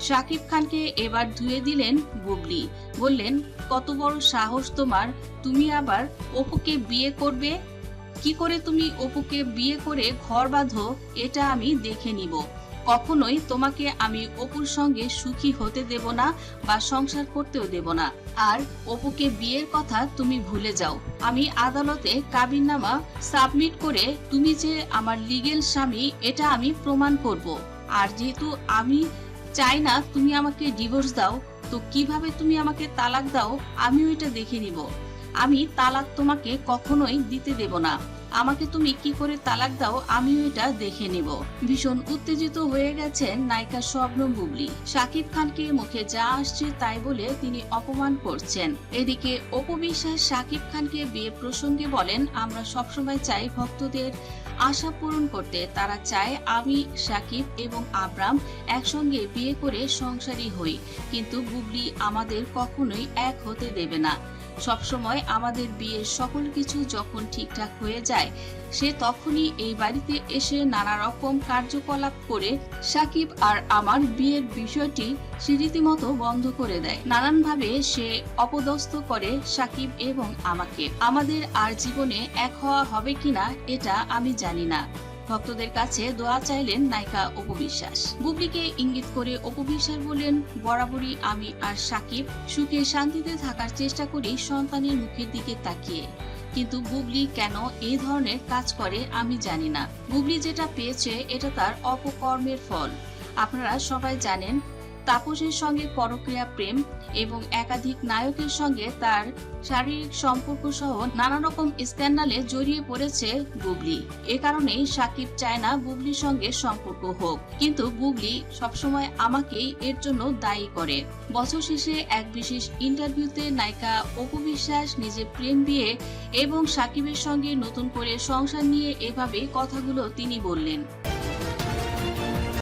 শাকিব খানকে এবার ধুয়ে দিলেন বুবলি। বললেন, কত বড় সাহস তোমার। তুমি আবার অপুকে বিয়ে করবে? কি করে তুমি অপুকে বিয়ে করে ঘর বাঁধো? এটা আমি দেখে নিব। কখনোই তোমাকে আমি অপুর সঙ্গে সুখী হতে দেব না বা সংসার করতেও দেব না। আর অপুকে বিয়ের কথা তুমি ভুলে যাও। আমি আদালতে কাবিননামা সাবমিট করে তুমি যে আমার লিগেল স্বামী, এটা আমি প্রমাণ করব। আর যেহেতু আমি চাই না তুমি আমাকে ডিভোর্স দাও, তো কীভাবে তুমি আমাকে তালাক দাও, আমিও এটা দেখে নিব। আমি তালাক তোমাকে কখনোই দিতে দেব না। আমাকে তুমি কি করে তালাক দাও, আমিও এটা দেখে নিব। ভীষণ উত্তেজিত হয়ে গেছেন নায়িকা শবনম বুবলি। শাকিব খানকে মুখে যা আসছে তাই বলে তিনি অপমান করছেন। এদিকে অপু বিশ্বাস শাকিব খানকে বিয়ে প্রসঙ্গে বলেন, আমরা সবসময় চাই ভক্তদের আশা পূরণ করতে তারা চায় আমি, সাকিব এবং আব্রাম একসঙ্গে বিয়ে করে সংসারী হই। কিন্তু বুবলি আমাদের কখনোই এক হতে দেবে না। সবসময় আমাদের বিয়ের সকল কিছু যখন ঠিকঠাক হয়ে যায়, সে তখনই এই বাড়িতে এসে নানা রকম কার্যকলাপ করে সাকিব আর আমার বিয়ের বিষয়টি সে রীতিমতো বন্ধ করে দেয়। নানানভাবে সে অপদস্থ করে সাকিব এবং আমাকে। আমাদের আর জীবনে এক হওয়া হবে কিনা, এটা আমি জানি না। ভক্তদের কাছে দোয়া চাইলেন নায়িকা অপু বিশ্বাস। বুবলিকে ইঙ্গিত করে অপু বিশ্বাস বললেন, বরাবরই আমি আর সাকিব সুখে শান্তিতে থাকার চেষ্টা করি সন্তানের মুখের দিকে তাকিয়ে। কিন্তু বুবলি কেন এই ধরনের কাজ করে আমি জানি না। বুবলি যেটা পেয়েছে এটা তার অপকর্মের ফল। আপনারা সবাই জানেন তাপসের সঙ্গে পরক্রিয়া প্রেম এবং একাধিক নায়কের সঙ্গে তার শারীরিক সম্পর্ক সহ নানা রকম স্ক্যান্ডালে জড়িয়ে পড়েছে বুবলি। এ কারণেই সাকিব চায় না বুবলির সঙ্গে সম্পর্ক হোক। কিন্তু বুবলি সবসময় আমাকেই এর জন্য দায়ী করে। বছর শেষে এক বিশেষ ইন্টারভিউতে নায়িকা অপু বিশ্বাস নিজে প্রেম বিয়ে এবং সাকিবের সঙ্গে নতুন করে সংসার নিয়ে এভাবে কথাগুলো তিনি বললেন।